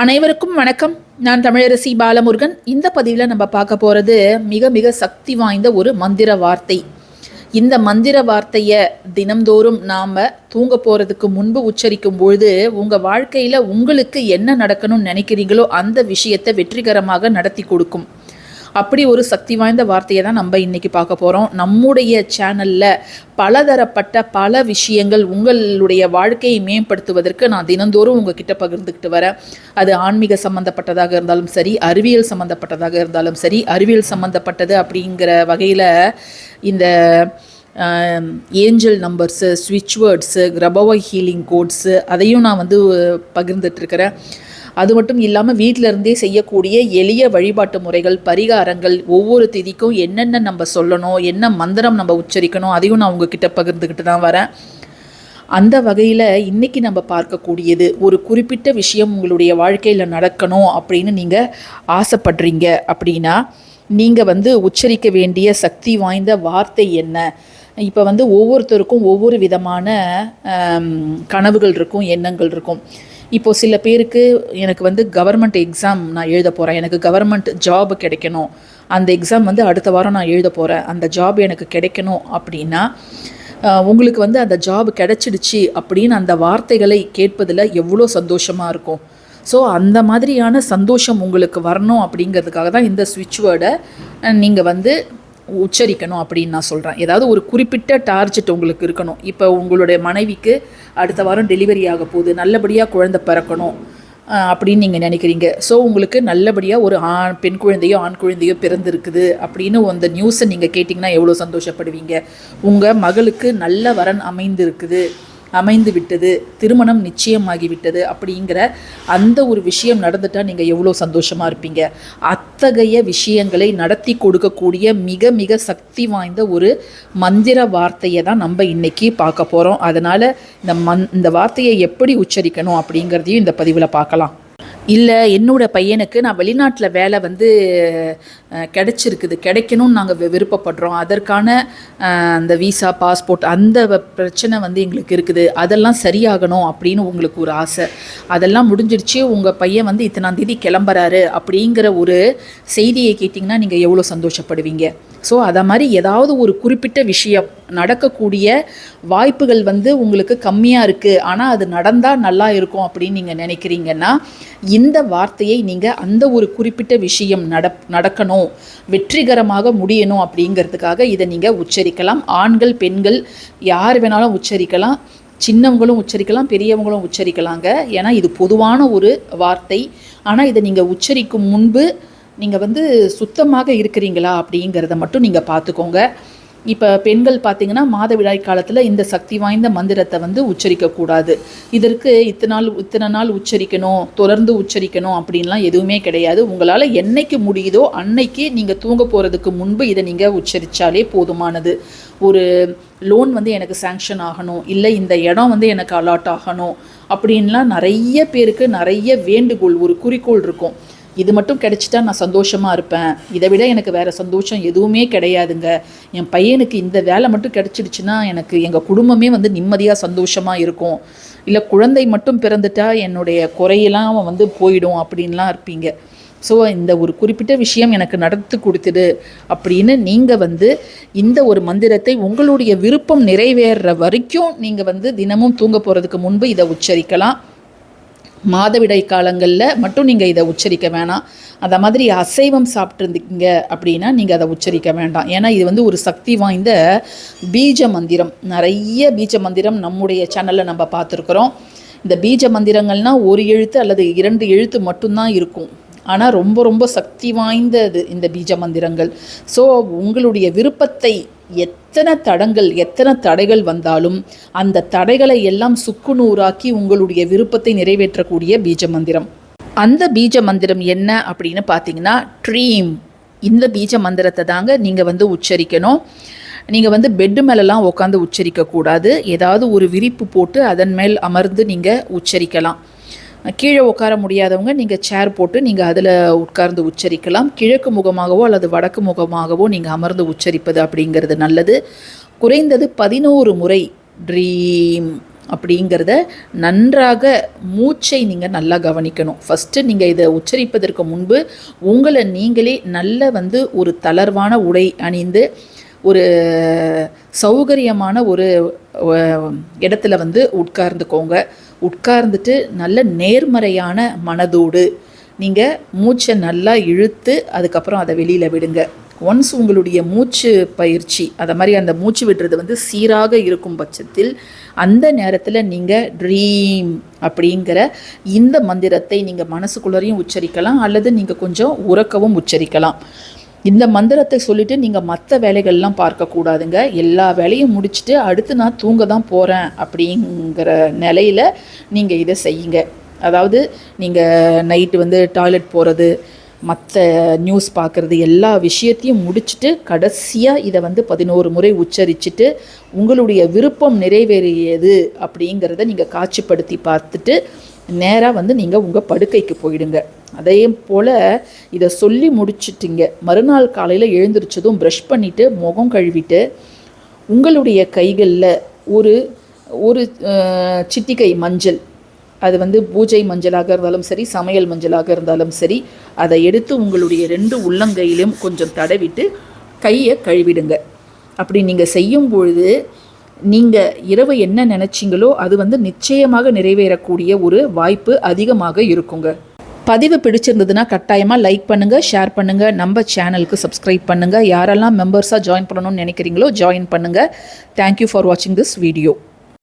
அனைவருக்கும் வணக்கம். நான் தமிழரசி பாலமுருகன். இந்த பதிவில் நம்ம பார்க்க போகிறது மிக மிக சக்தி வாய்ந்த ஒரு மந்திர வார்த்தை. இந்த மந்திர வார்த்தையை தினம்தோறும் நாம் தூங்க போகிறதுக்கு முன்பு உச்சரிக்கும் பொழுது உங்கள் வாழ்க்கையில் உங்களுக்கு என்ன நடக்கணும்னு நினைக்கிறீங்களோ அந்த விஷயத்தை வெற்றிகரமாக நடத்தி கொடுக்கும். அப்படி ஒரு சக்தி வாய்ந்த வார்த்தையை தான் நம்ம இன்னைக்கு பார்க்க போகிறோம் நம்முடைய சேனலில் பலதரப்பட்ட பல விஷயங்கள் உங்களுடைய வாழ்க்கையை மேம்படுத்துவதற்கு நான் தினந்தோறும் உங்ககிட்ட பகிர்ந்துக்கிட்டு வரேன். அது ஆன்மீக சம்மந்தப்பட்டதாக இருந்தாலும் சரி அறிவியல் சம்மந்தப்பட்டதாக இருந்தாலும் சரி அறிவியல் சம்மந்தப்பட்டது அப்படிங்கிற வகையில் இந்த ஏஞ்சல் நம்பர்ஸு ஸ்விட்ச் வேர்ட்ஸு கிரபவ ஹீலிங் கோட்ஸு அதையும் நான் வந்து பகிர்ந்துட்டுருக்கிறேன் அது மட்டும் இல்லாமல் வீட்டில் இருந்தே செய்யக்கூடிய எளிய வழிபாட்டு முறைகள் பரிகாரங்கள் ஒவ்வொரு திதிக்கும் என்னென்ன நம்ம சொல்லணும் என்ன மந்திரம் நம்ம உச்சரிக்கணும் அதையும் நான் உங்ககிட்ட பகிர்ந்துக்கிட்டு தான் வரேன். அந்த வகையில் இன்றைக்கி நம்ம பார்க்கக்கூடியது ஒரு குறிப்பிட்ட விஷயம் உங்களுடைய வாழ்க்கையில் நடக்கணும் அப்படின்னு நீங்கள் ஆசைப்படுறீங்க அப்படின்னா நீங்கள் வந்து உச்சரிக்க வேண்டிய சக்தி வாய்ந்த வார்த்தை என்ன? இப்போ வந்து ஒவ்வொருத்தருக்கும் ஒவ்வொரு விதமான கனவுகள் இருக்கும் எண்ணங்கள் இருக்கும். இப்போ சில பேருக்கு எனக்கு வந்து கவர்மெண்ட் எக்ஸாம் நான் எழுத போகிறேன் எனக்கு கவர்மெண்ட் ஜாப் கிடைக்கணும். அந்த எக்ஸாம் வந்து அடுத்த வாரம் நான் எழுத போகிறேன் அந்த ஜாப் எனக்கு கிடைக்கணும் அப்படின்னா உங்களுக்கு வந்து அந்த ஜாப் கிடைச்சிடுச்சு அப்படின்னு அந்த வார்த்தைகளை கேட்பதில் எவ்வளோ சந்தோஷமாக இருக்கும். ஸோ அந்த மாதிரியான சந்தோஷம் உங்களுக்கு வரணும் அப்படிங்கிறதுக்காக தான் இந்த ஸ்விட்ச் வேர்டை நீங்கள் வந்து உச்சரிக்கணும் அப்படின்னு நான் சொல்கிறேன் ஏதாவது ஒரு குறிப்பிட்ட டார்ஜெட் உங்களுக்கு இருக்கணும். இப்போ உங்களுடைய மனைவிக்கு அடுத்த வாரம் டெலிவரி ஆக போகுது. நல்லபடியாக குழந்தை பிறக்கணும் அப்படின்னு நீங்கள் நினைக்கிறீங்க. ஸோ உங்களுக்கு நல்லபடியாக ஒரு ஆண் பெண் குழந்தையோ ஆண் குழந்தையோ பிறந்திருக்குது அப்படின்னு அந்த நியூஸை நீங்கள் கேட்டிங்கன்னா எவ்வளோ சந்தோஷப்படுவீங்க? உங்கள் மகளுக்கு நல்ல வரன் அமைந்திருக்குது. அமைந்து விட்டது திருமணம் நிச்சயமாகிவிட்டது அப்படிங்கிற அந்த ஒரு விஷயம் நடந்துட்டால் நீங்கள் எவ்வளோ சந்தோஷமாக இருப்பீங்க. அத்தகைய விஷயங்களை நடத்தி கொடுக்கக்கூடிய மிக மிக சக்தி வாய்ந்த ஒரு மந்திர வார்த்தையை தான் நம்ம இன்னைக்கு பார்க்க போகிறோம் அதனால் இந்த மந் இந்த வார்த்தையை எப்படி உச்சரிக்கணும் அப்படிங்கிறதையும் இந்த பதிவில் பார்க்கலாம். இல்லை என்னோட பையனுக்கு நான் வெளிநாட்டில் வேலை வந்து கிடைச்சிருக்குது. கிடைக்கணும்னு நாங்கள் விருப்பப்படுறோம். அதற்கான அந்த விசா பாஸ்போர்ட் அந்த வ- பிரச்சனை வந்து எங்களுக்கு இருக்குது. அதெல்லாம் சரியாகணும் அப்படின்னு உங்களுக்கு ஒரு ஆசை. அதெல்லாம் முடிஞ்சிடுச்சு. உங்கள் பையன் வந்து இத்தனாந்தேதி கிளம்புறாரு அப்படிங்கிற ஒரு செய்தியை கேட்டிங்கன்னா நீங்கள் எவ்வளோ சந்தோஷப்படுவீங்க. ஸோ அதை மாதிரி ஏதாவது ஒரு குறிப்பிட்ட விஷயம் நடக்கக்கூடிய வாய்ப்புகள் வந்து உங்களுக்கு கம்மியாக இருக்குது ஆனால் அது நடந்தால் நல்லா இருக்கும் அப்படின்னு நீங்கள் நினைக்கிறீங்கன்னா இந்த வார்த்தையை நீங்கள் அந்த ஒரு குறிப்பிட்ட விஷயம் நட நடக்கணும் வெற்றிகரமாக முடியணும் அப்படிங்கிறதுக்காக இதை நீங்கள் உச்சரிக்கலாம். ஆண்கள் பெண்கள் யார் வேணாலும் உச்சரிக்கலாம். சின்னவங்களும் உச்சரிக்கலாம் பெரியவங்களும் உச்சரிக்கலாங்க. ஏன்னா இது பொதுவான ஒரு வார்த்தை. ஆனால் இதை நீங்கள் உச்சரிக்கும் முன்பு நீங்கள் வந்து சுத்தமாக இருக்கிறீங்களா அப்படிங்கிறத மட்டும் நீங்கள் பார்த்துக்கோங்க. இப்போ பெண்கள் பார்த்தீங்கன்னா மாதவிடாய் காலத்தில் இந்த சக்தி வாய்ந்த மந்திரத்தை வந்து உச்சரிக்கக்கூடாது இதற்கு இத்தனை நாள் இத்தனை நாள் உச்சரிக்கணும் தொடர்ந்து உச்சரிக்கணும் அப்படின்லாம் எதுவுமே கிடையாது. உங்களால் என்னைக்கு முடியுதோ அன்னைக்கு நீங்கள் தூங்க போகிறதுக்கு முன்பு இதை நீங்கள் உச்சரித்தாலே போதுமானது. ஒரு லோன் வந்து எனக்கு சேங்ஷன் ஆகணும் இல்லை இந்த இடம் வந்து எனக்கு அலாட் ஆகணும் அப்படின்லாம் நிறைய பேருக்கு நிறைய வேண்டுகோள் ஒரு குறிக்கோள் இருக்கும். இது மட்டும் கிடைச்சிட்டா நான் சந்தோஷமாக இருப்பேன். இதை விட எனக்கு வேறு சந்தோஷம் எதுவுமே கிடையாதுங்க. என் பையனுக்கு இந்த வேலை மட்டும் கிடச்சிடுச்சுன்னா எனக்கு எங்கள் குடும்பமே வந்து நிம்மதியாக சந்தோஷமாக இருக்கும். இல்லை குழந்தை மட்டும் பிறந்துட்டா என்னுடைய குறையெல்லாம் அவன் வந்து போயிடும் அப்படின்லாம் இருப்பீங்க. ஸோ இந்த ஒரு குறிப்பிட்ட விஷயம் எனக்கு நடத்து கொடுத்துடு அப்படின்னு நீங்கள் வந்து இந்த ஒரு மந்திரத்தை உங்களுடைய விருப்பம் நிறைவேறுற வரைக்கும் நீங்கள் வந்து தினமும் தூங்க போகிறதுக்கு முன்பு இதை உச்சரிக்கலாம். மாதவிடை காலங்களில் மட்டும் நீங்கள் இதை உச்சரிக்க வேணாம். அந்த மாதிரி அசைவம் சாப்பிட்ருந்தீங்க அப்படின்னா நீங்கள் அதை உச்சரிக்க வேண்டாம். ஏன்னா இது வந்து ஒரு சக்தி வாய்ந்த பீஜ மந்திரம். நிறைய பீஜ மந்திரம் நம்முடைய சேனலில் நம்ம பார்த்துருக்குறோம். இந்த பீஜ மந்திரங்கள்னால் ஒரு எழுத்து அல்லது இரண்டு எழுத்து மட்டும்தான் இருக்கும். ஆனால் ரொம்ப ரொம்ப சக்தி வாய்ந்தது இந்த பீஜ மந்திரங்கள். ஸோ உங்களுடைய விருப்பத்தை எத்தனை தடங்கள் எத்தனை தடைகள் வந்தாலும் அந்த தடைகளை எல்லாம் சுக்குநூறாக்கி உங்களுடைய விருப்பத்தை நிறைவேற்றக்கூடிய பீஜ மந்திரம். அந்த பீஜ மந்திரம் என்ன அப்படின்னு பார்த்தீங்கன்னா ட்ரீம். இந்த பீஜ மந்திரத்தை தாங்க நீங்கள் வந்து உச்சரிக்கணும். நீங்கள் வந்து பெட்டு மேலெலாம் உட்காந்து உச்சரிக்கக்கூடாது. ஏதாவது ஒரு விரிப்பு போட்டு அதன் மேல் அமர்ந்து நீங்கள் உச்சரிக்கலாம். கீழே உட்கார முடியாதவங்க நீங்கள் சேர் போட்டு நீங்கள் அதில் உட்கார்ந்து உச்சரிக்கலாம். கிழக்கு முகமாகவோ அல்லது வடக்கு முகமாகவோ நீங்கள் அமர்ந்து உச்சரிப்பது அப்படிங்கிறது நல்லது. குறைந்தது பதினோரு முறை ட்ரீம் அப்படிங்கிறத நன்றாக மூச்சை நீங்கள் நல்லா கவனிக்கணும். ஃபஸ்ட்டு நீங்கள் இதை உச்சரிப்பதற்கு முன்பு உங்களை நீங்களே நல்ல வந்து ஒரு தளர்வான உடை அணிந்து ஒரு சௌகரியமான ஒரு இடத்துல வந்து உட்கார்ந்துக்கோங்க. உட்கார்ந்துட்டு நல்ல நேர்மறையான மனதோடு நீங்கள் மூச்சை நல்லா இழுத்து அதுக்கப்புறம் அதை வெளியில் விடுங்க. ஒன்ஸ் உங்களுடைய மூச்சு பயிற்சி அதை மாதிரி அந்த மூச்சு விடுறது வந்து சீராக இருக்கும் பட்சத்தில் அந்த நேரத்தில் நீங்கள் ட்ரீம் அப்படிங்கிற இந்த மந்திரத்தை நீங்கள் மனசுக்குள்ளரையும் உச்சரிக்கலாம் அல்லது நீங்கள் கொஞ்சம் உறக்கவும் உச்சரிக்கலாம். இந்த மந்திரத்தை சொல்லிட்டு நீங்கள் மற்ற வேலைகள்லாம் பார்க்கக்கூடாதுங்க எல்லா வேலையும் முடிச்சுட்டு அடுத்து நான் தூங்க தான் போகிறேன் அப்படிங்கிற நிலையில் நீங்கள் இதை செய்யுங்க. அதாவது நீங்கள் நைட்டு வந்து டாய்லெட் போகிறது மற்ற நியூஸ் பார்க்குறது எல்லா விஷயத்தையும் முடிச்சுட்டு கடைசியாக இதை வந்து பதினோரு முறை உச்சரிச்சுட்டு உங்களுடைய விருப்பம் நிறைவேறியது அப்படிங்கிறத நீங்கள் காட்சிப்படுத்தி பார்த்துட்டு நேராக வந்து நீங்கள் உங்கள் படுக்கைக்கு போயிடுங்க. அதே போல் இதை சொல்லி முடிச்சிட்டிங்க. மறுநாள் காலையில் எழுந்திரிச்சதும் ப்ரஷ் பண்ணிவிட்டு முகம் கழுவிட்டு உங்களுடைய கைகளில் ஒரு ஒரு அஹ், சிட்டிகை மஞ்சள் அது வந்து பூஜை மஞ்சளாக இருந்தாலும் சரி சமையல் மஞ்சளாக இருந்தாலும் சரி அதை எடுத்து உங்களுடைய ரெண்டு உள்ளங்கையிலும் கொஞ்சம் தடவிட்டு கையை கழுவிடுங்க. அப்படி நீங்கள் செய்யும் பொழுது நீங்கள் இரவு என்ன நினச்சிங்களோ அது வந்து நிச்சயமாக நிறைவேறக்கூடிய ஒரு வாய்ப்பு அதிகமாக இருக்குங்க. பதிவு பிடிச்சிருந்ததுன்னா கட்டாயமாக லைக் பண்ணுங்கள் ஷேர் பண்ணுங்கள் நம்ம சேனலுக்கு சப்ஸ்கிரைப் பண்ணுங்கள் யாரெல்லாம் மெம்பர்ஸாக ஜாயின் பண்ணணும்னு நினைக்கிறீங்களோ ஜாயின் பண்ணுங்கள் தேங்க்யூ ஃபார் வாட்சிங் திஸ் வீடியோ